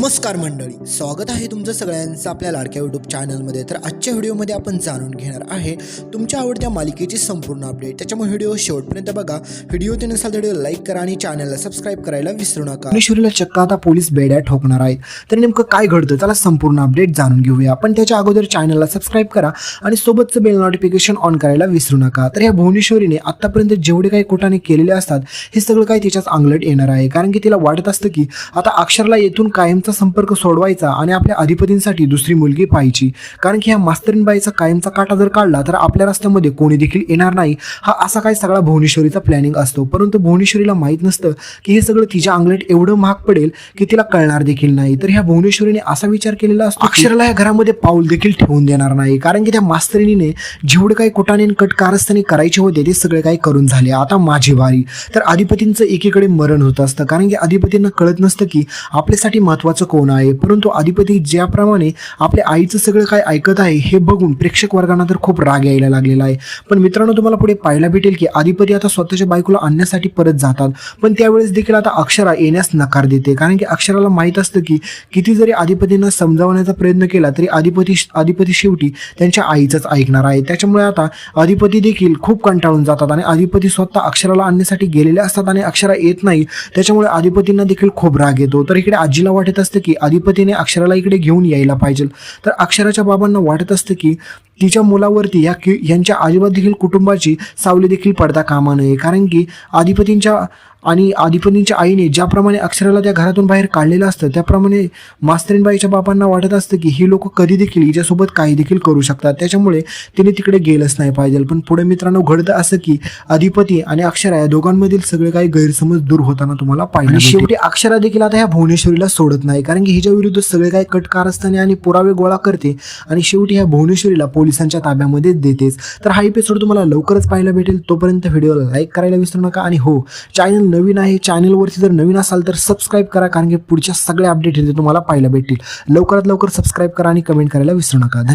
नमस्कार मंडळी स्वागत आहे तुमचं सगळ्यांचं आपल्या लाडक्या यूट्यूब चॅनलमध्ये तर आजच्या व्हिडिओमध्ये आपण जाणून घेणार आहे तुमच्या आवडत्या मालिकेची संपूर्ण अपडेट त्याच्यामुळे व्हिडिओ शेवटपर्यंत बघा. व्हिडिओ ते नसाल तर व्हिडिओ लाईक करा आणि चॅनलला सबस्क्राईब करायला विसरू नका. भुवनेश्वरीला चक्क आता पोलीस बेड्या ठोकणार आहेत. तर नेमकं काय घडतं त्याला संपूर्ण अपडेट जाणून घेऊया. आपण त्याच्या अगोदर चॅनलला सबस्क्राईब करा आणि सोबतचं बेल नोटिफिकेशन ऑन करायला विसरू नका. तर ह्या भुवनेश्वरीने आतापर्यंत जेवढे काही कोटाने केलेले असतात हे सगळं काही तिच्याच अंगलट येणार आहे. कारण की तिला वाटत असतं की आता अक्षरला येथून कायमचं संपर्क सोडवायचा आणि आपल्या अधिपतींसाठी दुसरी मुलगी पाहिजे कारण की ह्या मास्तरीनबाईचा कायमचा काटा जर काढला तर आपल्या रस्त्यामध्ये कोणी देखील येणार नाही. हा असा काय सगळा भुवनेश्वरीचा प्लॅनिंग असतो. परंतु भुवनेश्वरीला माहीत नसतं की हे सगळं तिच्या अंगलट एवढं महाग पडेल की तिला कळणार देखील नाही. तर ह्या भुवनेश्वरीने असा विचार केलेला असतो अक्षराला या घरामध्ये पाऊल देखील ठेवून देणार नाही. कारण की त्या मास्तरीने जेवढं काही कुटाने कट कारस्थाने करायचे होते ते सगळे काही करून झाले. आता माझी वारी. तर अधिपतींचं एकीकडे मरण होत असतं. कारण की अधिपतींना कळत नसतं की आपल्यासाठी महत्त्वाचं कोण आहे? परंतु अधिपती ज्याप्रमाणे आपल्या आईचं सगळं काय ऐकत आहे हे बघून प्रेक्षक वर्गांना तर खूप राग यायला लागलेला आहे. पण मित्रांनो तुम्हाला पुढे पाहायला भेटेल की अधिपती आता स्वतःच्या बायकोला आणण्यासाठी परत जातात. पण त्यावेळेस देखील आता अक्षरा येण्यास नकार देते. कारण की अक्षराला माहीत असतं की किती जरी अधिपतींना समजावण्याचा प्रयत्न केला तरी अधिपती अधिपती शेवटी त्यांच्या आईचंच ऐकणार आहे. त्याच्यामुळे आता अधिपती देखील खूप कंटाळून जातात आणि अधिपती स्वतः अक्षराला आणण्यासाठी गेलेले असतात आणि अक्षरा येत नाही. त्याच्यामुळे अधिपतींना देखील खूप राग येतो. तर इकडे आजीला वाटत असतं असतं की अधिपतीने अक्षराला इकडे घेऊन यायला पाहिजे. तर अक्षराच्या बाबांना वाटत असतं की तिच्या मुलावरती या कि यांच्या देखील कुटुंबाची सावली देखील पडता कामा नये. कारण की अधिपतींच्या आणि अधिपतींच्या आईने ज्याप्रमाणे अक्षराला त्या घरातून बाहेर काढलेलं असतं त्याप्रमाणे मास्तरीनबाईच्या बापांना वाटत असतं की ही लोक कधी देखील हिच्यासोबत काही देखील करू शकतात. त्याच्यामुळे तिने तिकडे गेलंच नाही पाहिजे. पण पुढे मित्रांनो घडतं असं की अधिपती आणि अक्षरा या दोघांमधील सगळे काही गैरसमज दूर होताना तुम्हाला पाहिजे शेवटी अक्षरा देखील आता ह्या भुवनेश्वरीला सोडत नाही. कारण की हिच्या विरुद्ध सगळे काही कट कारस्थाने आणि पुरावे गोळा करते आणि शेवटी ह्या भुवनेश्वरीला पोलिसांच्या ताब्यामध्ये देतेच. तर हा एपिसोड तुम्हाला लवकरच पाहायला भेटेल. तोपर्यंत व्हिडिओला लाईक करायला विसरू नका. आणि हो चॅनल नवीन आहे चॅनलवरती जर नवीन असाल तर सबस्क्राईब करा कारण की पुढच्या सगळ्या अपडेट तुम्हाला पाहायला भेटतील. लवकरात लवकर सबस्क्राईब करा आणि कमेंट करायला विसरू नका. धन्यवाद.